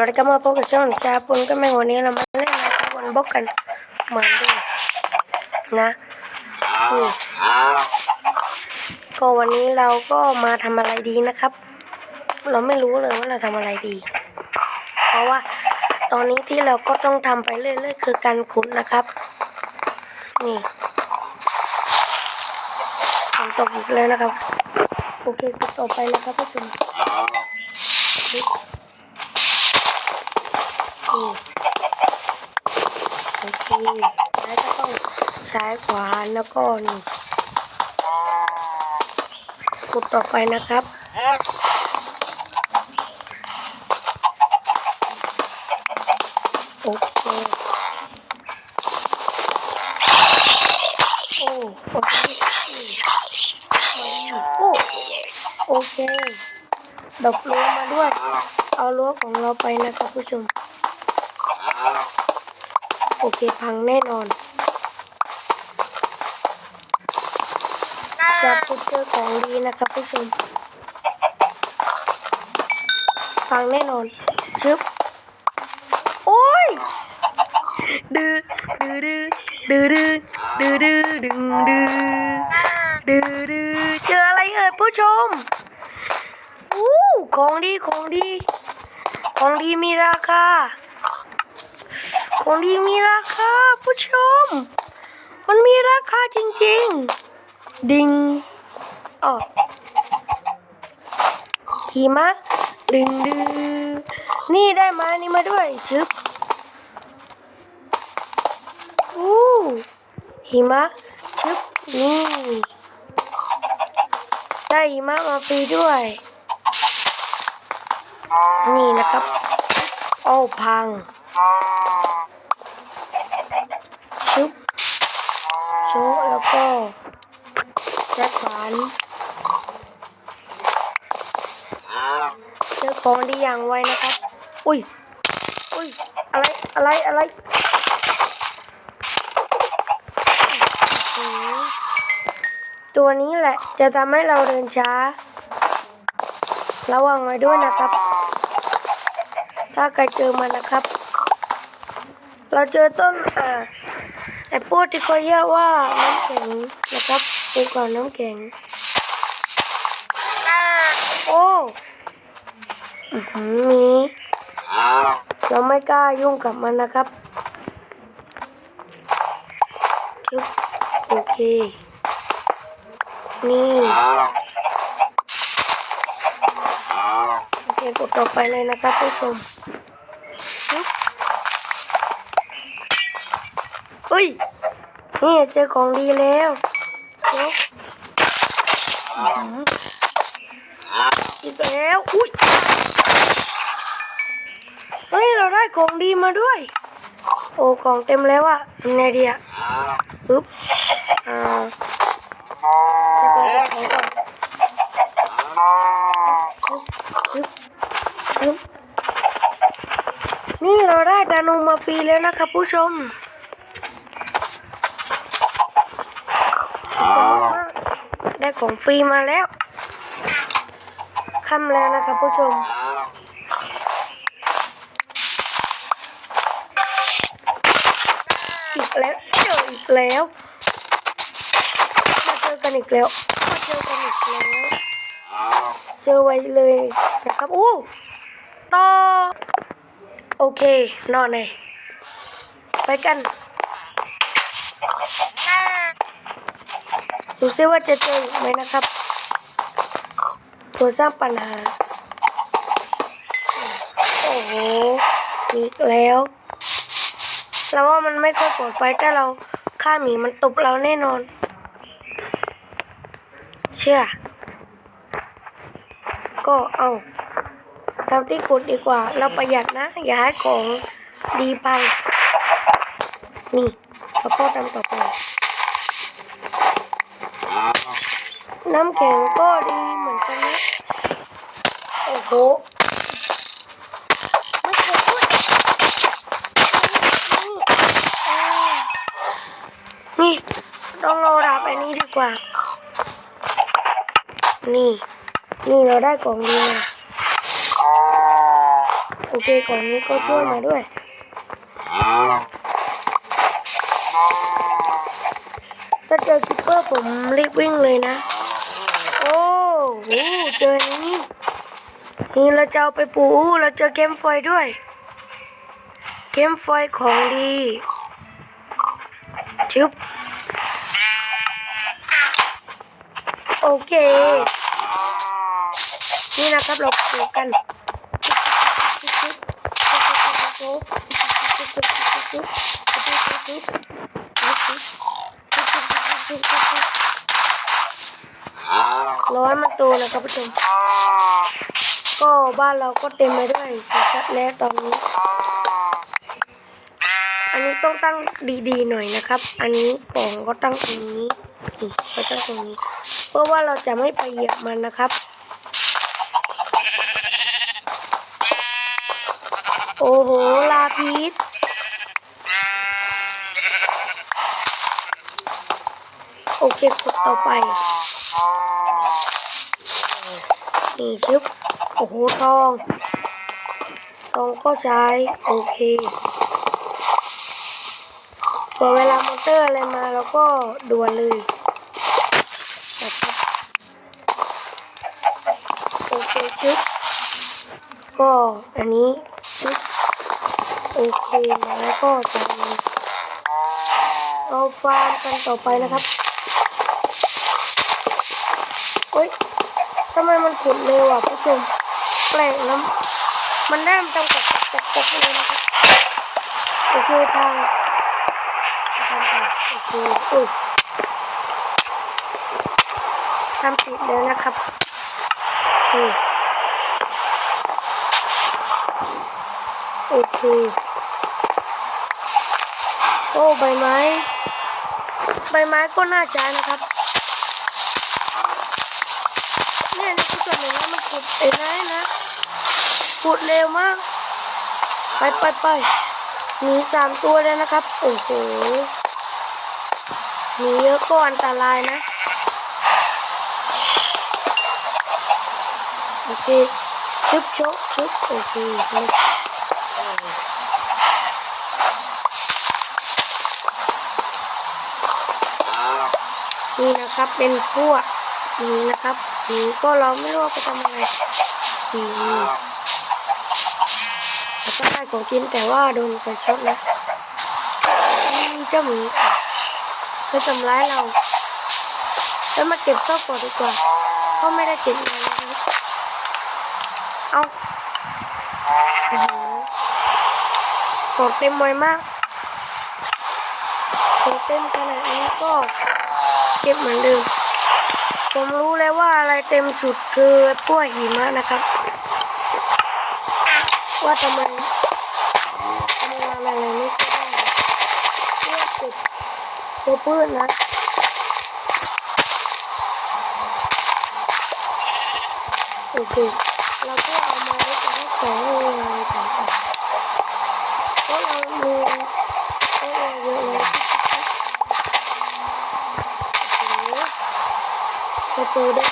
วัสดีครับมาพบกับช่องชาปุนก็แม่งวันนี้เรามาเล่นนะครับบนบกกันเหมือนเดิมนะก็วันนี้เราก็มาทำอะไรดีนะครับ เราไม่รู้เลยว่าเราทำอะไรดี เพราะว่าตอนนี้ที่เราก็ต้องทำไปเรื่อยๆคือการขุดนะครับ นี่ฝนตกอีกแล้วนะครับ โอเคขุดต่อไปนะครับผู้ชมนี่ โอเคแล้วก็ต้องใช้ขวาแล้วก็นี่ขุดต่อไปนะครับโอเคโอ้โอเคโอ้โอเคดอกรั้วมาด้วย เอารั้วของเราไปนะครับผู้ชม โอเคพังแน่นอนจะพบเจอของดีนะครับผู้ชมพังแน่นอนชึบโอ้ยดื้อดื้อดื้อดื้อดื้อดื้อดื้อดึงดื้อดื้อดื้อเจออะไรเอ่ยผู้ชมอู้ของดีของดี ของดีมีราคา ของดีมีราคาผู้ชม มันมีราคาจริงๆ ดิงอ๋อหิมะดึงดึงนี่ได้มานี่มาด้วยชึบอู้หิมะชึบนี่ได้หิมะมาฟรีด้วย นี่นะครับ โอ้พัง ชุบโชว์แล้วก็แจ็คขวานเจอของ ดีอย่างไวนะครับ อุ้ย อุ้ย อะไร อะไร อะไรตัวนี้แหละจะทำให้เราเดินช้า ระวังไว้ด้วยนะครับ ถ้าใครเจอมันนะครับ เราเจอต้นอ่อไอ้พวกที่เขาเรียกว่าน้ำแข็งนะครับภูเขาน้ำแข็ง โอ้อื้อหือ มีเราไม่กล้ายุ่งกับมันนะครับโอเค นี่โอเคกดต่อไปเลยนะครับผู้ชมเฮ้ย นี่เจอของดีแล้วอีกแล้ว อุ้ย ฮ้ย เราได้ของดีมาด้วย โอ้ของเต็มแล้วอะทำไงดีอะปึ๊บอ่านนี่เราได้ดานูมาฟรีแล้วนะครับผู้ชมได้ของฟรีมาแล้วค่ำแล้วนะครับผู้ชม แล้วเจออีกแล้วมาเจอกันอีกแล้วมาเจอกันอีกแล้วเจอไว้เลยนะครับอู้ต่อโอเคนอนเลยไปกันดูซิว่าจะเจอไหมนะครับ ตัวสร้างปัญหา โอ้โหอีกแล้ว เราว่ามันไม่ค่อยปลอดภัยถ้าเราฆ่าหมีมันตบเราแน่นอน เชื่อ ก็เอาทำที่กดดีกว่า เราประหยัดนะ อย่าให้ของดีไป นี่แล้วก็ทำต่อไปน้ำแข็งก็ดีเหมือนกันนะโอ้โห ไม่เคยพูดนี่ ต้องเอาดาบอันนี้ดีกว่า นี่ นี่เราได้กล่องดีมาโอเคกล่องนี้ก็ช่วยมาด้วยถ้าเจอคิปเปอร์ผมรีบวิ่งเลยนะ โอ้โหเจอนี้นี่เราจะเอาไปปูเราเจอเกมไฟด้วย เกมไฟของดีชึบ โอเค นี่นะครับเราปูกันร้อยมันโตนะครับผู้ชม ก็บ้านเราก็เต็มไปด้วยสัตว์แล้วตอนนี้ อันนี้ต้องตั้งดีๆหน่อยนะครับ อันนี้กล่องก็ตั้งตรงนี้นี่ก็ตั้งตรงนี้ พราะว่าเราจะไม่ไปเหยียบมันนะครับ โอ้โห ลาพีสโอเคขุดต่อไป นี่ชึบโอ้โห ทองทองก็ใช้ โอเคพอเวลามอเตอร์อะไรมาเราก็ด่วนเลยนะครับโอเคชึบ ก็อันนี้โอเคมาแล้วก็จะมีเราฟาร์มกันต่อไปนะครับเฮ้ยทำไมมันขุดเร็วอะผู้ชมแปลกนะมันได้มันจำกัดกัดกัดเลยนะครับโอเคทางทำไปโอเคอุ้ยทำติดแล้วนะครับโอเค โอเค โอ้ใบไม้ ใบไม้ก็น่าใช้นะครับ เนี่ยนะคุณผู้ชมเห็นไหมมันขุดเห็นไหมนะ ขุดเร็วมาก ไปไปไปมีสามตัวเลยนะครับ โอ้โหมีเยอะก็อันตรายนะ โอเคชึบชกชึบโอเคเลย นี่นะครับเป็นพวกนี้นะครับนี้ก็เราไม่รู้ว่าไปทำอะไรนี่แล้วก็ได้ของกินแต่ว่าโดนไปช็อตนะนี่เจ้าหมีจะทำร้ายเรา แล้วมาเก็บข้าวก่อนดีกว่าเขาไม่ได้เก็บอะไรนะครับเอาของเต็มไวมากของเต็มขนาดนี้ก็ ก็บเหมือนเดิม ผมรู้แล้วว่าอะไรเต็มสุดคือกล้วยหิมะนะครับ ว่าทำไมทำงานอะไรไม่ค่อยได้เพื่อเก็บตัวพืชนนะโอเคเราก็เอามาไว้จะให้ของอะไรต่างๆเพราะเรามีเพราะเราเยอะเลยโอ้โหประ ตูได้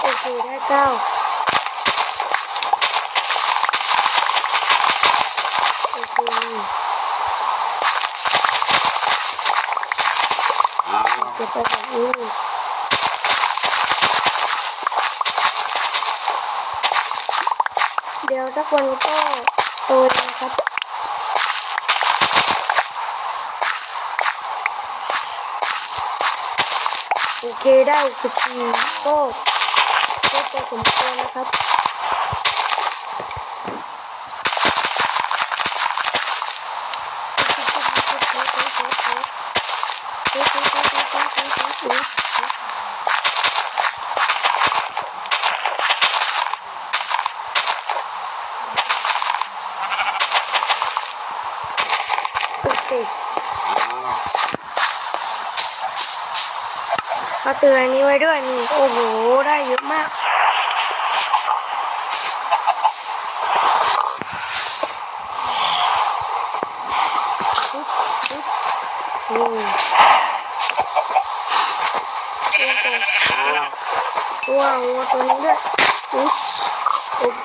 โอเคได้เก้าโอเคเก็บไปแบบนี้เดี๋ยวสักวันก็โตเองครับ โอเคได้สิบสี่ก็ก็พอสมควรนะครับโอเค เอาเตือนอันนี้ไว้ด้วยนี่ โอ้โห ได้เยอะมากปึ๊บปึ๊บโอ้โอเคตัวตัววัวตัวนี้ด้วยอุ๊ยโอเค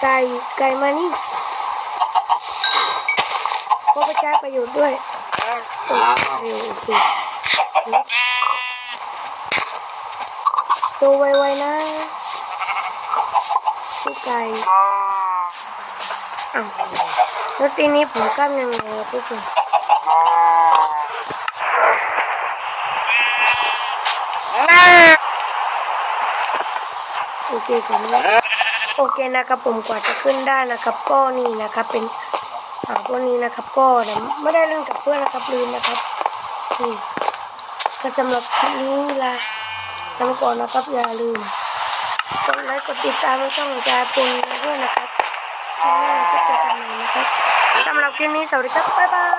ไก่ ไก่มานี่ก็ไปใช้ประโยชน์ด้วยโอเคโอเค ตัวไวๆนะพี่ไก่อ้าวแล้วทีนี้ผมกล้ามยังไงอะผู้ชมโอเคผมโอเคนะครับผมกว่าจะขึ้นได้นะครับก็นี่นะครับเป็นอ่าพวกนี้นะครับก็ไม่ได้เล่นกับเพื่อนนะครับลืมนะครับนี่ก็สำหรับคลิปนี้ละ แล้วก่อนนะครับอย่าลืมกดไลค์กดติดตามช่องจาปุนด้วยนะครับคลิปหน้เราก็เจอกันใหม่นะครับสำหรับคลิปนี้สวัสดีครับบ๊ายบาย